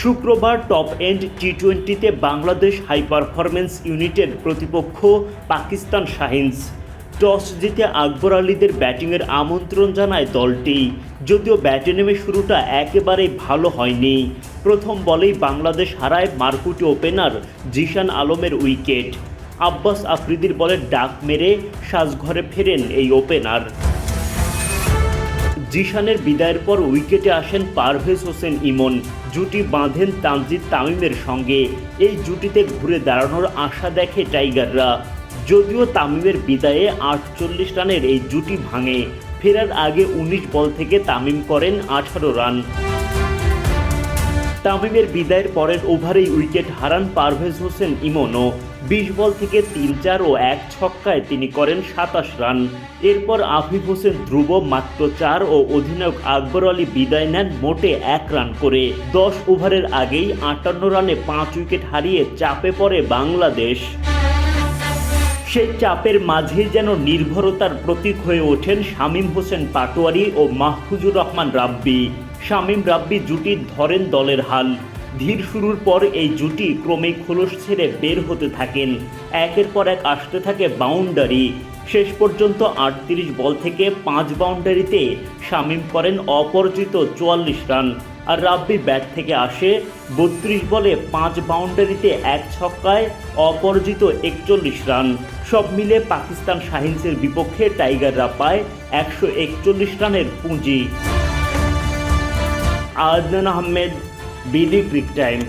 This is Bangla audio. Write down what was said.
শুক্রবার টপ এন্ড টি টোয়েন্টিতে বাংলাদেশ হাই পারফরমেন্স ইউনিটের প্রতিপক্ষ পাকিস্তান শাহিনস। টস জিতে আকবর আলীদের ব্যাটিংয়ের আমন্ত্রণ জানায় দলটি। যদিও ব্যাটে নেমে শুরুটা একেবারেই ভালো হয়নি। প্রথম বলেই বাংলাদেশ হারায় মারকুটি ওপেনার জিশান আলমের উইকেট। আব্বাস আফ্রিদির বলে ডাক মেরে সাজঘরে ফেরেন এই ওপেনার। জিশানের বিদায়ের পর উইকেটে আসেন পারভেজ হোসেন ইমন। জুটি বাঁধেন তানজিদ তামিমের সঙ্গে। এই জুটিতে ঘুরে দাঁড়ানোর আশা দেখে টাইগাররা। যদিও তামিমের বিদায়ে আটচল্লিশ রানের এই জুটি ভাঙে। ফেরার আগে উনিশ বল থেকে তামিম করেন আঠারো রান। তামিমের বিদায়ের পরের ওভারেই উইকেট হারান পারভেজ হোসেন ইমনও বিশ বল থেকে তিন চার ও এক ছক্কায় তিনি করেন সাতাশ রান। এরপর আফিফ হোসেন ধ্রুব মাত্র চার ও অধিনায়ক আকবর আলী বিদায় নেন মোটে এক রান করে। দশ ওভারের আগেই আটান্ন রানে পাঁচ উইকেট হারিয়ে চাপে পড়ে বাংলাদেশ। সেই চাপের মাঝেই যেন নির্ভরতার প্রতীক হয়ে ওঠেন শামীম হোসেন পাটোয়ারি ও মাহফুজুর রহমান রাব্বি। শামীম রাব্বি জুটি ধরেন দলের হাল। ধীর শুরুর পর এই জুটি ক্রমেই খোলস ছেড়ে বের হতে থাকেন। একের পর এক আসতে থাকে বাউন্ডারি। শেষ পর্যন্ত আটত্রিশ বল থেকে পাঁচ বাউন্ডারিতে শামীম করেন অপরাজিত চুয়াল্লিশ রান। আর রাব্বি ব্যাট থেকে আসে বত্রিশ বলে পাঁচ বাউন্ডারিতে এক ছক্কায় অপরাজিত একচল্লিশ রান। সব মিলে পাকিস্তান শাহিনসের বিপক্ষে টাইগাররা পায় একশো একচল্লিশ রানের পুঁজি। आदनान हमें बीडी क्रिक टाइम